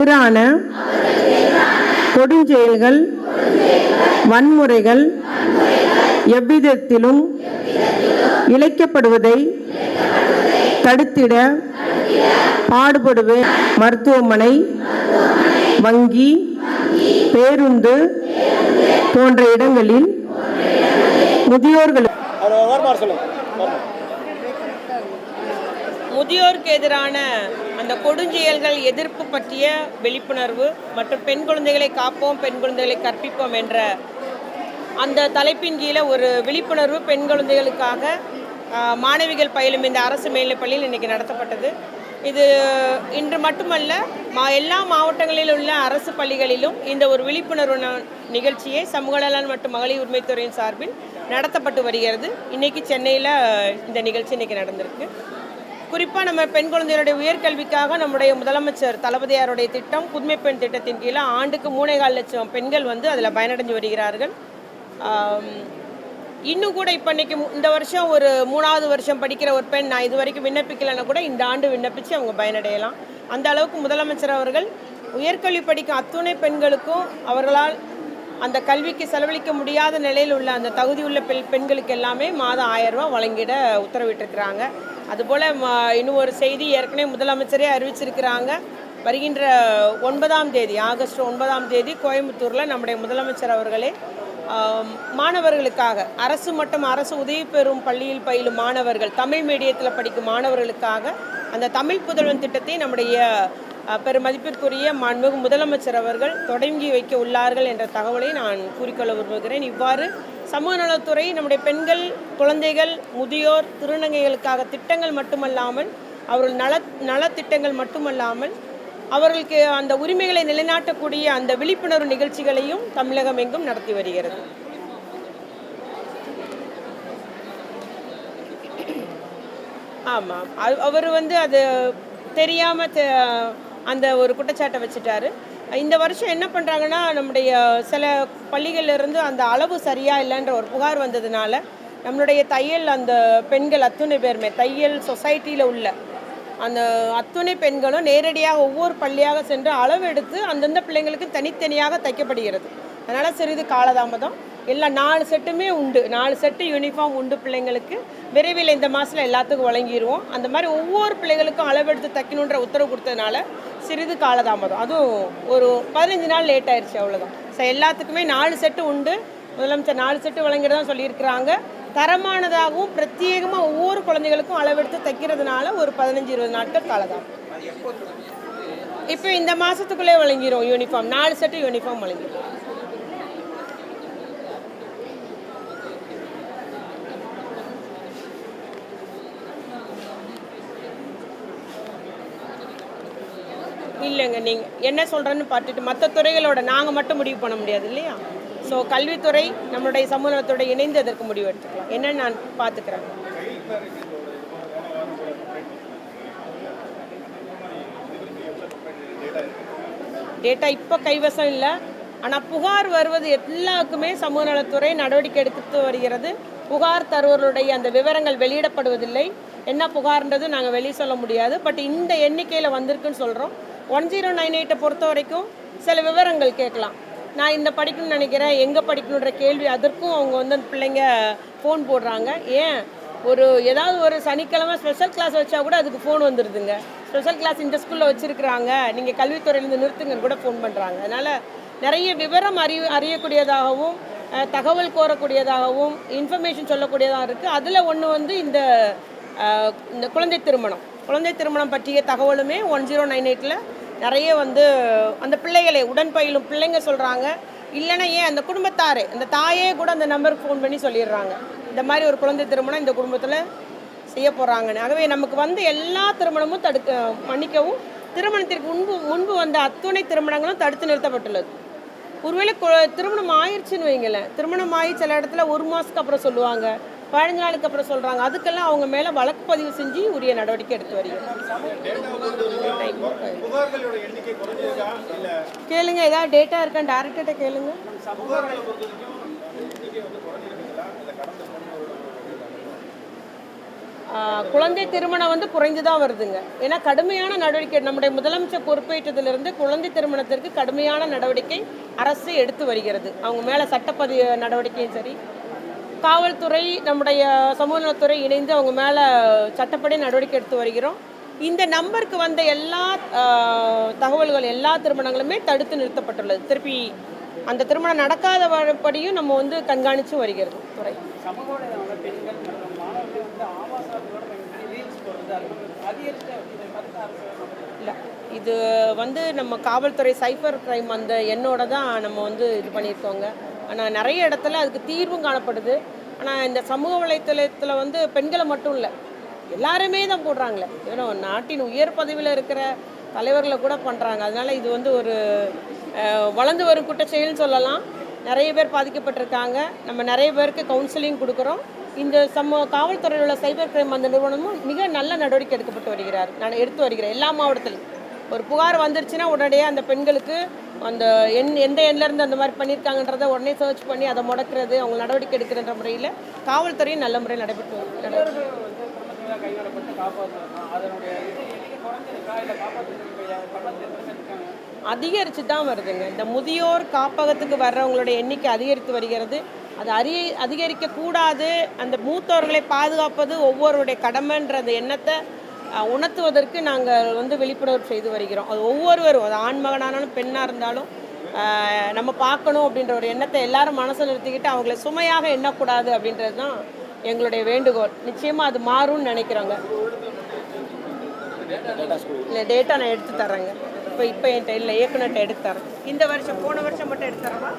எதிரான கொடுஞ்செயல்கள் வன்முறைகள் எவ்விதத்திலும் இழைக்கப்படுவதை தடுத்திட பாடுபடுவேன். மருத்துவமனை வங்கி பேருந்து போன்ற இடங்களில் முதியோர்கள் முதியோருக்கு எதிரான அந்த கொடுஞ்செயல்கள் எதிர்ப்பு பற்றிய விழிப்புணர்வு மற்றும் பெண் குழந்தைகளை காப்போம் பெண் குழந்தைகளை கற்பிப்போம் என்ற அந்த தலைப்பின் கீழே ஒரு விழிப்புணர்வு பெண் குழந்தைகளுக்காக மாணவிகள் பயிலும் இந்த அரசு மேல்நிலைப் பள்ளியில் இன்றைக்கி நடத்தப்பட்டது. இது இன்று மட்டுமல்ல மா எல்லா மாவட்டங்களில் உள்ள அரசு பள்ளிகளிலும் இந்த ஒரு விழிப்புணர்வு நிகழ்ச்சியை சமூக நலன் மற்றும் மகளிர் உரிமைத்துறையின் சார்பில் நடத்தப்பட்டு வருகிறது. இன்றைக்கி சென்னையில் இந்த நிகழ்ச்சி இன்றைக்கி நடந்திருக்கு. குறிப்பாக நம்ம பெண் குழந்தைகளுடைய உயர்கல்விக்காக நம்முடைய முதலமைச்சர் தளபதியாருடைய திட்டம் புதுமை பெண் திட்டத்தின் கீழே ஆண்டுக்கு மூணேகால் லட்சம் பெண்கள் வந்து அதில் பயனடைஞ்சு வருகிறார்கள். இன்னும் கூட இப்போ இன்னைக்கு இந்த வருஷம் ஒரு மூணாவது வருஷம் படிக்கிற ஒரு பெண் நான் இது வரைக்கும் விண்ணப்பிக்கலைன்னா கூட இந்த ஆண்டு விண்ணப்பித்து அவங்க பயனடையலாம். அந்த அளவுக்கு முதலமைச்சர் அவர்கள் உயர்கல்வி படிக்கும் அத்துணை பெண்களுக்கும் அவர்களால் அந்த கல்விக்கு செலவழிக்க முடியாத நிலையில் உள்ள அந்த தகுதியுள்ள பெண் பெண்களுக்கு எல்லாமே மாதம் ஆயிரம் ரூபா வழங்கிட உத்தரவிட்டிருக்கிறாங்க. அதுபோல் இன்னும் ஒரு செய்தி ஏற்கனவே முதலமைச்சரே அறிவிச்சிருக்கிறாங்க. வருகின்ற ஒன்பதாம் தேதி ஆகஸ்ட் ஒன்பதாம் தேதி கோயம்புத்தூரில் நம்முடைய முதலமைச்சர் அவர்களே மாணவர்களுக்காக அரசு மற்றும் அரசு உதவி பெறும் பள்ளியில் பயிலும் மாணவர்கள் தமிழ் மீடியத்தில் படிக்கும் மாணவர்களுக்காக அந்த தமிழ் புதல்வன் திட்டத்தை நம்முடைய பெருமதிப்பிற்குரிய மாண்புமிகு முதலமைச்சர் அவர்கள் தொடங்கி வைக்க உள்ளார்கள் என்ற தகவலை நான் கூறிக்கொள்ள விரும்புகிறேன். இவ்வாறு சமூக நலத்துறை நம்முடைய பெண்கள் குழந்தைகள் முதியோர் திருநங்கைகளுக்காக திட்டங்கள் மட்டுமல்லாமல் அவர்கள் நல நலத்திட்டங்கள் மட்டுமல்லாமல் அவர்களுக்கு அந்த உரிமைகளை நிலைநாட்டக்கூடிய அந்த விழிப்புணர்வு நிகழ்ச்சிகளையும் தமிழகம் எங்கும் நடத்தி வருகிறது. ஆமாம். அவர் வந்து அது தெரியாமல் அந்த ஒரு குற்றச்சாட்டை வச்சுட்டாரு. இந்த வருஷம் என்ன பண்ணுறாங்கன்னா நம்முடைய சில பள்ளிகள்ல இருந்து அந்த அளவு சரியாக இல்லைன்ற ஒரு புகார் வந்ததுனால நம்மளுடைய தையல் அந்த பெண்கள் அத்துணை பேருமே தையல் சொசைட்டியில் உள்ள அந்த அத்துணை பெண்களும் நேரடியாக ஒவ்வொரு பள்ளியாக சென்று அளவு எடுத்து அந்தந்த பிள்ளைங்களுக்கு தனித்தனியாக தைக்கப்படுகிறது. அதனால் சிறிது காலதாமதம். எல்லாம் நாலு செட்டுமே உண்டு. நாலு செட்டு யூனிஃபார்ம் உண்டு பிள்ளைங்களுக்கு. விரைவில் இந்த மாதத்தில் எல்லாத்துக்கும் வழங்கிடுவோம் அந்த மாதிரி ஒவ்வொரு பிள்ளைகளுக்கும் அளவெடுத்து தைக்கணுன்ற உத்தரவு கொடுத்ததுனால சிறிது காலதாமதம். அதுவும் ஒரு பதினஞ்சு நாள் லேட் ஆயிடுச்சு அவ்வளோதான் ஸோ எல்லாத்துக்குமே நாலு செட்டு உண்டு. முதலமைச்சர் நாலு செட்டு வழங்கிறதா சொல்லியிருக்கிறாங்க. தரமானதாகவும் பிரத்யேகமாக ஒவ்வொரு குழந்தைகளுக்கும் அளவெடுத்து தைக்கிறதுனால ஒரு பதினஞ்சு இருபது நாட்கள் காலதாமதம். இப்போ இந்த மாதத்துக்குள்ளே வழங்கிடும் யூனிஃபார்ம் நாலு செட்டு யூனிஃபார்ம் வழங்கிடும் இல்லைங்க நீங்கள் என்ன சொல்கிறேன்னு பார்த்துட்டு மற்ற துறைகளோட நாங்கள் மட்டும் முடிவு பண்ண முடியாது இல்லையா? ஸோ கல்வித்துறை நம்மளுடைய சமூக இணைந்து அதற்கு முடிவு எடுத்துக்கலாம். என்னன்னு நான் பார்த்துக்கிறேன். டேட்டா இப்போ கைவசம் இல்லை. ஆனால் புகார் வருவது எல்லாருக்குமே சமூக நலத்துறை நடவடிக்கை எடுத்து வருகிறது. புகார் தருவர்களுடைய அந்த விவரங்கள் வெளியிடப்படுவதில்லை. என்ன புகார்ன்றது நாங்கள் வெளியே சொல்ல முடியாது. பட் இந்த எண்ணிக்கையில் வந்திருக்குன்னு சொல்கிறோம் ஒன் ஜீரோ நைன் எயிட்டை பொறுத்த வரைக்கும் சில விவரங்கள் கேட்கலாம். நான் இந்த படிக்கணும்னு நினைக்கிறேன். எங்கே படிக்கணுன்ற கேள்வி அதற்கும் அவங்க வந்து அந்த பிள்ளைங்க ஃபோன் போடுறாங்க. ஏன்? ஒரு ஏதாவது ஒரு சனிக்கிழமை ஸ்பெஷல் கிளாஸ் வச்சா கூட அதுக்கு ஃபோன் வந்துடுதுங்க ஸ்பெஷல் கிளாஸ் இந்த ஸ்கூலில் வச்சுருக்குறாங்க. நீங்கள் கல்வித்துறையிலேருந்து நிறுத்துங்கன்னு கூட ஃபோன் பண்ணுறாங்க அதனால் நிறைய விவரம் அறிய அறியக்கூடியதாகவும் தகவல் கோரக்கூடியதாகவும் இன்ஃபர்மேஷன் சொல்லக்கூடியதாக இருக்குது அதில் ஒன்று வந்து இந்த இந்த குழந்தை திருமணம். குழந்தை திருமணம் பற்றிய தகவலுமே ஒன் ஜீரோ நைன் எயிட்டில் நிறைய வந்து அந்த பிள்ளைகளை உடன் பயிலும் பிள்ளைங்க சொல்கிறாங்க இல்லைன்னா ஏன் அந்த குடும்பத்தாரே அந்த தாயே கூட அந்த நம்பருக்கு ஃபோன் பண்ணி சொல்லிடுறாங்க. இந்த மாதிரி ஒரு குழந்தை திருமணம் இந்த குடும்பத்தில் செய்ய போகிறாங்கன்னு ஆகவே நமக்கு வந்து எல்லா திருமணமும் தடுக்க மன்னிக்கவும் திருமணத்திற்கு முன்பு முன்பு வந்த அத்துணை திருமணங்களும் தடுத்து நிறுத்தப்பட்டுள்ளது. ஒருவேளை கு- திருமணம் ஆயிடுச்சுன்னு வைங்களேன். திருமணம் ஆகி சில இடத்துல ஒரு மாதத்துக்கு அப்புறம் சொல்லுவாங்க. பதினஞ்சு நாளுக்கு அப்புறம் சொல்கிறாங்க அதுக்கெல்லாம் அவங்க மேலே வழக்கு பதிவு செஞ்சு உரிய நடவடிக்கை எடுத்து வருகிறோம் கேளுங்க ஏதாவது டேட்டா இருக்கா? டேரக்டர்கிட்ட கேளுங்க. குழந்தை திருமணம் வந்து குறைந்து தான் வருதுங்க. ஏன்னா கடுமையான நடவடிக்கை நம்முடைய முதலமைச்சர் பொறுப்பேற்றதிலிருந்து குழந்தை திருமணத்திற்கு கடுமையான நடவடிக்கை அரசு எடுத்து வருகிறது. அவங்க மேலே சட்டப்பதிவு நடவடிக்கையும் சரி காவல்துறை நம்முடைய சமூக நலத்துறை இணைந்து அவங்க மேலே சட்டப்படி நடவடிக்கை எடுத்து வருகிறோம். இந்த நம்பருக்கு வந்த எல்லா தகவல்கள் எல்லா திருமணங்களுமே தடுத்து நிறுத்தப்பட்டுள்ளது. திருப்பி அந்த திருமணம் நடக்காத படியும் நம்ம வந்து கண்காணித்து வருகிறது துறை. இல்லை இது வந்து நம்ம காவல்துறை சைபர் கிரைம் அந்த எண்ணோட தான் நம்ம வந்து இது பண்ணியிருக்கோங்க. ஆனால் நிறைய இடத்துல அதுக்கு தீர்வும் காணப்படுது. ஆனால் இந்த சமூக வலைத்தளத்தில் வந்து பெண்களை மட்டும் இல்லை எல்லாருமே தான் போடுறாங்களே. ஏன்னா நாட்டின் உயர் பதவியில் இருக்கிற தலைவர்களை கூட பண்ணுறாங்க அதனால் இது வந்து ஒரு வளர்ந்து வரும் குற்றச்செயல்னு சொல்லலாம். நிறைய பேர் பாதிக்கப்பட்டிருக்காங்க. நம்ம நிறைய பேருக்கு கவுன்சிலிங் கொடுக்குறோம். இந்த சம காவல்துறையில் உள்ள சைபர் கிரைம் அந்த நிறுவனமும் மிக நல்ல நடவடிக்கை எடுக்கப்பட்டு வருகிறார். நான் எடுத்து வருகிறேன். எல்லா மாவட்டத்திலும். ஒரு புகார் வந்துருச்சுன்னா உடனடியாக அந்த பெண்களுக்கு அந்த எண் எந்த எண்ணிலேருந்து அந்த மாதிரி பண்ணியிருக்காங்கன்றத உடனே சர்ச் பண்ணி அதை முடக்கிறது அவங்க நடவடிக்கை எடுக்கிறன்ற முறையில் காவல்துறையும் நல்ல முறையில் நடைபெற்று அதிகரித்து தான் வருதுங்க. இந்த முதியோர் காப்பகத்துக்கு வர்றவங்களுடைய எண்ணிக்கை அதிகரித்து வருகிறது. அது அறி அதிகரிக்கக்கூடாது. அந்த மூத்தோர்களை பாதுகாப்பது ஒவ்வொருடைய கடமைன்ற அந்த எண்ணத்தை உணர்த்துவதற்கு நாங்கள் வந்து விழிப்புணர்வு செய்து வருகிறோம். அது ஒவ்வொருவரும் அது ஆண்மகனானாலும் பெண்ணாக இருந்தாலும் நம்ம பார்க்கணும் அப்படின்ற ஒரு எண்ணத்தை எல்லாரும் மனசில் நிறுத்திக்கிட்டு அவங்கள சுமையாக எண்ணக்கூடாது அப்படின்றது தான் எங்களுடைய வேண்டுகோள். நிச்சயமாக அது மாறும்னு நினைக்கிறோங்க. இல்லை டேட்டா நான் எடுத்து தரேங்க இப்போ இப்போ என்கிட்ட இல்லை இயக்குனர்கிட்ட எடுத்து தரேன் இந்த வருஷம் போன வருஷம் மட்டும் எடுத்து தரேன்